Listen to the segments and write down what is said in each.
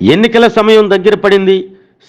ఎన్నికల సమయం దగ్గర పడింది.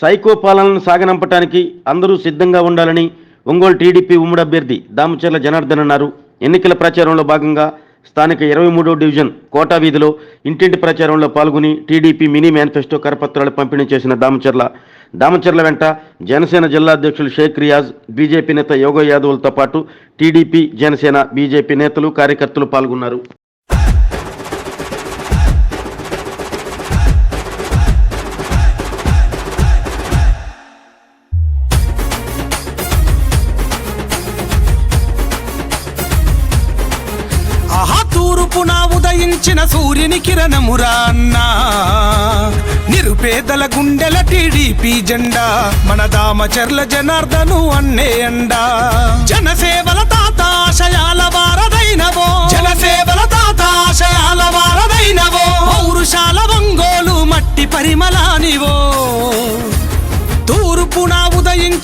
సైకో పాలనను సాగనంపటానికి అందరూ సిద్ధంగా ఉండాలని ఒంగోలు టీడీపీ ఉమ్మడి అభ్యర్థి దామచర్ల జనార్దన్ అన్నారు. ఎన్నికల ప్రచారంలో భాగంగా స్థానిక ఇరవై మూడో డివిజన్ కోటా వీధిలో ఇంటింటి ప్రచారంలో పాల్గొని టీడీపీ మినీ మేనిఫెస్టో కరపత్రాలు పంపిణీ చేసిన దామచర్ల. దామచర్ల వెంట జనసేన జిల్లా అధ్యక్షులు షేక్ రియాజ్ బీజేపీ నేత యోగ యాదవ్లతో పాటు టీడీపీ జనసేన బీజేపీ నేతలు కార్యకర్తలు పాల్గొన్నారు. ఉదయించిన సూర్యుని కిరణమురా అన్నా. నిరుపేదల గుండెల టీడీపీ జెండా మన దామచర్ల జనార్దను అన్నే అండా. జనసేవల తాత ఆశయాల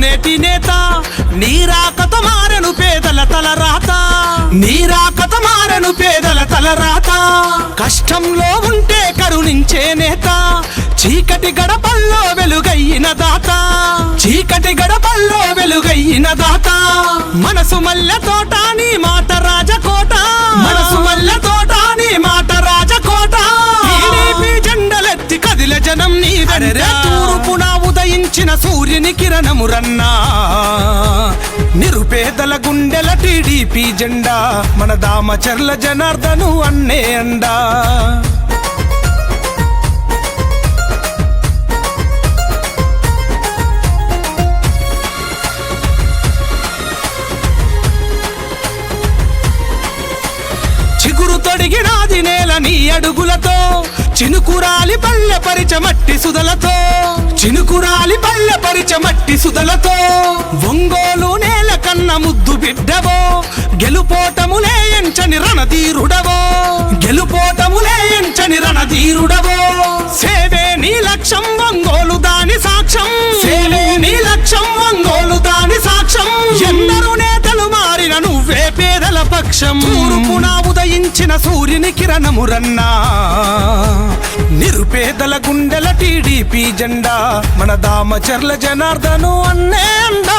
నేటి నేత నీరాకత మారను పేదల తల రాత నీరాకత మారను పేదల తల రాత కష్టంలో ఉంటే కరుణించే నేత చీకటి గడపల్లో వెలుగయ్యిన దాత. చీకటి గడపల్లో వెలుగయ్యిన దాత. మనసు మల్లె తోట ఉదయించిన సూర్యుని కిరణము రన్నా. నిరుపేదల గుండెల టీడీపీ జెండా మన దామచర్ల జనార్దను అన్నే అండా. చిగురు తొడిగినాది నేల నీ అడుగులతో చినుకురాలి బల్ల పరిచ మట్టి సుదలతో. చినుకురాలి బల్ల పరిచ మట్టి సుదలతో. ఒంగోలు నేల కన్న ముద్దు బిడ్డవో. గెలుపోటములే ఎంచని రణధీరుడవో వృక్షం ఊరుకున ఉదయించిన సూర్యుని కిరణమురన్నా. నిరుపేదల గుండెల టీడీపీ జెండా మన దామచర్ల జనార్దను అన్నే అండా.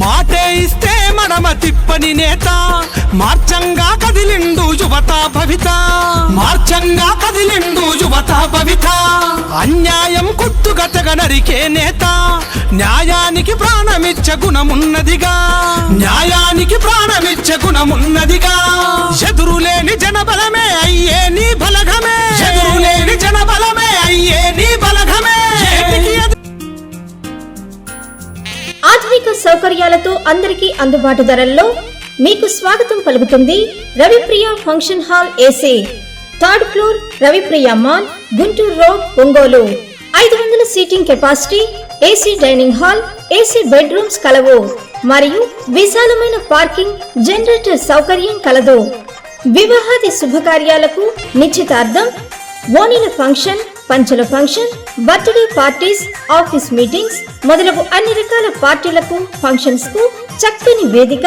మాటే ఇస్తే మనమ తిప్పని నేత మార్చంగా కదిలిండు యువత భవిత మార్చంగా కదిలిండు యువత భవిత. అన్యాయం కొట్టుగతగ నరికే నేత న్యాయానికి ప్రాణమిచ్చ గుణమున్నదిగా. న్యాయానికి ప్రాణమిచ్చ గుణమున్నదిగా. ఎదురులేని జనబలమే అయ్యే నీ బలగమే. ఎదురులేని జనబలమే అయ్యే నీ బలగమే. ఆధునిక సౌకర్యాలతో అందరికీ అందుబాటు ధరల్లో మీకు స్వాగతం పలుకుతుంది Ravipriya function hall AC. Third floor Ravipriya mall Guntur road Ongole. ఐదు వందల seating capacity AC dining hall AC bedrooms కలవు. మరియు విశాలమైన పార్కింగ్ జనరేటర్ సౌకర్యం కలదు. వివాహాది శుభకార్యాలకు నిశ్చితార్థం ఓణిల function పంచల function birthday parties office meetings మొదలగు అన్ని రకాల పార్టీలకు ఫంక్షన్స్కు చక్కని వేదిక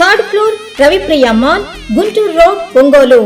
Third floor Ravipriya mall Guntur road Ongole.